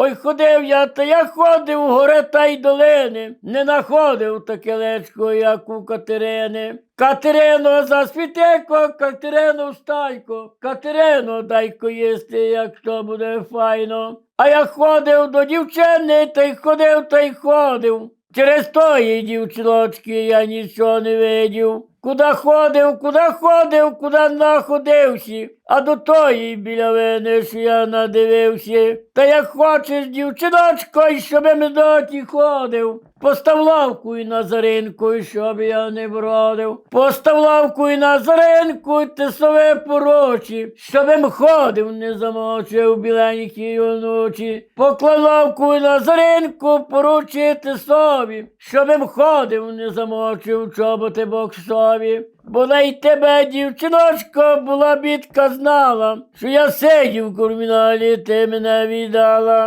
Ой, ходив я, та я ходив у гори та й долини, не находив таке лечко, як у Катерини. Катерино, заспітеко, Катерино, встайко, Катерино, дайко їсти, якщо буде файно. А я ходив до дівчини, та й ходив, та й ходив. Через тої дівчиночки я нічого не видів. Куда ходив, куда ходив, куда находився, а до тої біля вини ж я надивився. Та як хочеш, дівчиночко, й щоб ми доті ходив. Постав лавку і на заринку, і щоб я не бродив. Постав лавку і на заринку, й ти сове порочі, щоб ем ходив, не замочив біленькій оночі. Поклав лавку і на заринку, поручити собі, щоб ем ходив, не замочив чоботи боксові. Бо й тебе, дівчиночко, була бідка знала, що я сидів в курміналі, ти мене віддала.